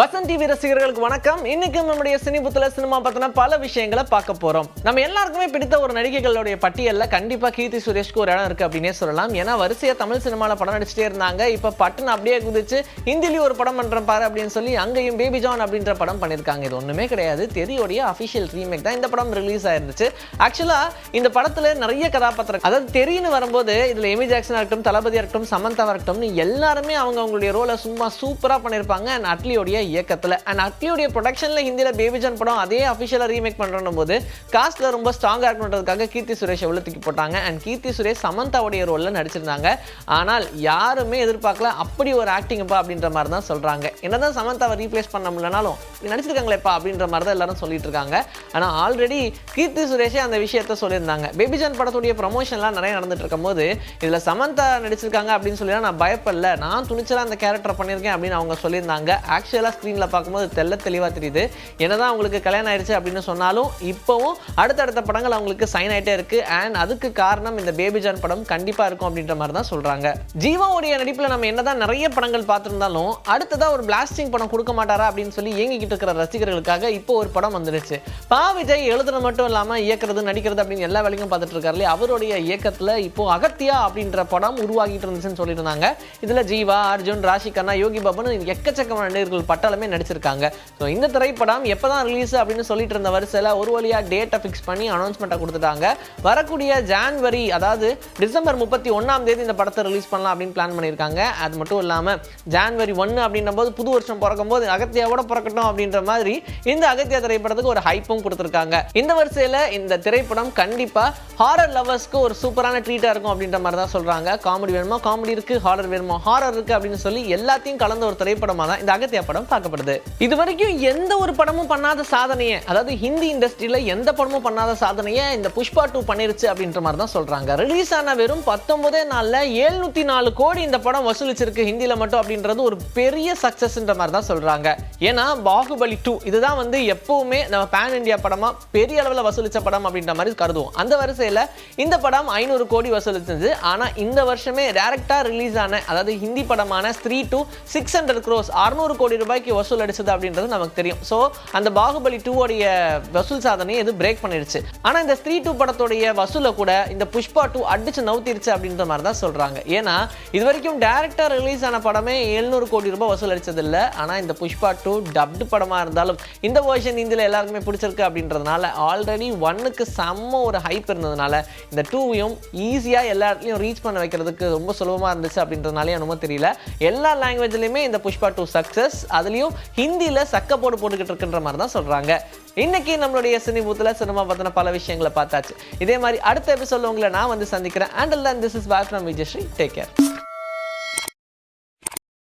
Vasanth TV ரசிகர்களுக்கு வணக்கம். இன்னைக்கு நம்முடைய சினிபுத்துல சினிமா பத்தின பல விஷயங்களை பார்க்க போறோம். நம்ம எல்லாருக்குமே பிடித்த ஒரு நடிகைகளுடைய பட்டியலில் கண்டிப்பா கீர்த்தி சுரேஷ்க்கு ஒரு இடம் இருக்கு அப்படின்னே சொல்லலாம். ஏன்னா வரிசையா தமிழ் சினிமால படம் நடிச்சிட்டே இருந்தாங்க. இப்ப பட்டன் அப்படியே குதிச்சு ஹிந்திலயும் ஒரு படம் பண்றேன் பாரு அப்படின்னு சொல்லி அங்கேயும் பேபி ஜான் அப்படின்ற படம் பண்ணிருக்காங்க இது ஒண்ணுமே கிடையாது. தெரியோடைய அபிஷியல் ரீமேக் தான் இந்த படம் ரிலீஸ் ஆயிருந்துச்சு. ஆக்சுவலா இந்த படத்துல நிறைய கதாபாத்திரம் அதாவது தெரியுன்னு வரும்போது இதுல எமி ஜாக்சனா இருக்கட்டும் தளபதியா இருக்கட்டும் சமந்தா இருக்கட்டும் எல்லாருமே அவங்க அவங்களுடைய ரோலை சும்மா சூப்பரா பண்ணிருப்பாங்க அண்ட் அட்லியோடைய இயக்கத்தில். அண்ட் அட்லியோடைய ப்ரொடக்ஷன்ல ஹிந்தியில பேபிஜான் படம் அதே அஃபிஷியலாக ரீமேக் பண்ணுறோம் போது காஸ்ட்டில் ரொம்ப ஸ்ட்ராங்காக இருக்கணுன்றதுக்காக கீர்த்தி சுரேஷ் எவ்வளோ தூக்கி போட்டாங்க. அண்ட் கீர்த்தி சுரேஷ் சமந்தாவுடைய ரோலில் நடிச்சிருந்தாங்க. ஆனால் யாருமே எதிர்பார்க்கல அப்படி ஒரு ஆக்டிங்ப்பா அப்படின்ற மாதிரி தான் சொல்கிறாங்க என்னதான் சமந்தாவை ரீப்ளேஸ் பண்ண முடியலனாலும் நடிச்சிருக்காங்களேப்பா அப்படின்ற மாதிரி தான் எல்லாரும் சொல்லிட்டு இருக்காங்க. ஆனால் ஆல்ரெடி கீர்த்தி சுரேஷே அந்த விஷயத்த சொல்லியிருந்தாங்க. பேபிஜான் படத்துடைய ப்ரமோஷன்லாம் நிறைய நடந்துட்டு இருக்கும்போது இதில் சமந்தா நடிச்சிருக்காங்க அப்படின்னு சொல்லி நான் பயப்படல. நான் துணிச்சலாக அந்த கேரக்டர் பண்ணியிருக்கேன் அப்படின்னு அவங்க சொல்லியிருந்தாங்க. ஆக்சுவலாக ஸ்க்ரீனில் பார்க்கும்போது தெல்ல தெளிவாக தெரியுது. என்னதான் அவங்களுக்கு கல்யாணம் ஆயிடுச்சு அப்படின்னு சொன்னாலும் இப்போவும் அடுத்தடுத்த படங்கள் அவங்களுக்கு சைன் ஆயிட்டே இருக்கு. அண்ட் அதுக்கு காரணம் இந்த பேபிஜான் படம் கண்டிப்பாக இருக்கும் அப்படின்ற மாதிரி தான் சொல்றாங்க. ஜீவாவுடைய நடிப்பில் நம்ம என்னதான் நிறைய படங்கள் பார்த்துருந்தாலும் அடுத்ததா ஒரு பிளாஸ்டிங் படம் கொடுக்க மாட்டாரா அப்படின்னு சொல்லி இயங்கிக்கிட்டு இருக்கிற ரசிகர்களுக்காக இப்போ ஒரு படம் வந்துடுச்சு பா விஜய் எழுதுறது மட்டும் இல்லாமல் இயக்குறது நடிக்கிறது அப்படின்னு எல்லா வேலையும் பார்த்துட்டு இருக்காரு அவருடைய இயக்கத்தில் இப்போ அகத்தியா அப்படின்ற படம் உருவாகிட்டு இருந்துச்சுன்னு சொல்லியிருந்தாங்க. இதுல ஜீவா அர்ஜுன் ராஷி கண்ணா யோகி பாபுன்னு எக்கச்சக்கமான நடிகர்கள் பட்டாளமே நடிச்சிருக்காங்க. ஸோ இந்த திரைப்படம் எப்பதான் ரிலீஸ் அப்படின்னு சொல்லிட்டு இருந்த வரிசையில் ஒரு வழியா டேட்டை ஃபிக்ஸ் பண்ணி அனௌன்ஸ்மெண்ட்டை கொடுத்துட்டாங்க. வரக்கூடிய ஜான்வரி அதாவது டிசம்பர் முப்பத்தி ஒன்றாம் தேதி இந்த படத்தை ரிலீஸ் பண்ணலாம் அப்படின்னு பிளான் பண்ணியிருக்காங்க. அது மட்டும் இல்லாமல் ஜான்வரி ஒன்று அப்படின்ற போது புது வருஷம் பிறக்கும் போது அகத்தியாவோட பிறக்கட்டும் அப்படின்ற மாதிரி இந்த அகத்தியா திரைப்படத்துக்கு ஒரு ஹைப்பும் கொடுத்துருக்காங்க. இந்த வரிசையில் இந்த திரைப்படம் கண்டிப்பாக ஹாரர் லவர்ஸ்க்கு ஒரு சூப்பரான ட்ரீட்டாக இருக்கும் அப்படின்ற மாதிரி தான் சொல்கிறாங்க காமெடி வேணுமா? காமெடி இருக்குது ஹாரர் வேணுமா? ஹாரர் இருக்குது அப்படின்னு சொல்லி எல்லாத்தையும் கலந்த ஒரு திரைப்படமாக தான் இந்த அகத்தியா படம் பார்க்கப்படுது இது வரைக்கும் எந்த ஒரு படமும் பண்ணாத சாதனையை அதாவது ஹிந்தி இண்டஸ்ட்ரியில எந்த படமும் பண்ணாத சாதனையை இந்த புஷ்பா டூ பண்ணிருச்சு அப்படின்ற மாதிரி தான் சொல்றாங்க. ரிலீஸ் ஆன வெறும் பத்தொன்பதே நாளில் எழுநூத்தி நாலு கோடி இந்த படம் வசூலிச்சிருக்கு ஹிந்தியில மட்டும் அப்படின்றது ஒரு பெரிய சக்ஸஸ்ன்ற மாதிரி தான் சொல்றாங்க. ஏன்னா பாகுபலி டூ இதுதான் வந்து எப்பவுமே நம்ம பேன் இண்டியா படமா பெரிய அளவில் வசூலிச்ச படம் அப்படின்ற மாதிரி கருதுவோம். அந்த வரிசையில் இந்த படம் ஐநூறு கோடி வசூலிச்சது ஆனால் இந்த வருஷமே டேரக்டாக ரிலீஸ் ஆன அதாவது ஹிந்தி படமான Stree two six hundred crores அறுநூறு கோடி ரூபாய்க்கு வசூல் அடிச்சது அப்படின்றது நமக்கு தெரியும். ஸோ அந்த பாகுபலி டூவோடைய வசூல் சாதனையை இது பிரேக் பண்ணிடுச்சு ஆனால் இந்த ஸ்த்ரீ டூ படத்துடைய வசூலை கூட இந்த புஷ்பா டூ அடிச்சு நவுத்திருச்சு அப்படின்ற மாதிரி தான் சொல்கிறாங்க ஏன்னா இது வரைக்கும் டேரக்டர் ரிலீஸ் ஆன படமே எழுநூறு கோடி ரூபாய் வசூல் அடிச்சது இல்லை ஆனால் இந்த புஷ்பா டூ டப்டு படமாக இருந்தாலும் இந்த வேர்ஷன் இந்தியில் எல்லாருக்குமே பிடிச்சிருக்கு அப்படின்றதுனால ஆல்ரெடி ஒன்னுக்கு செம்ம ஒரு ஹைப் இருந்ததுனால இந்த டூவையும் ஈஸியாக எல்லா இடத்துலையும் ரீச் பண்ண வைக்கிறதுக்கு ரொம்ப சுலபமாக இருந்துச்சு அப்படின்றதுனாலே என்னமோ தெரியல. எல்லா லாங்குவேஜ்லையுமே இந்த புஷ்பா டூ சக்ஸஸ் அதுலேயும் ஹிந்தியில் சக்க போடு போட்டுக்கிட்டு இருக்கின்ற மாதிரி தான் சொல்கிறாங்க இன்னைக்கு நம்மளுடைய சினி பூத்தில் சினிமா பற்றின பல விஷயங்களை பார்த்தாச்சு. இதே மாதிரி அடுத்த எபிசோட உங்களை நான் வந்து சந்திக்கிறேன். And this is back from Vijayasri take care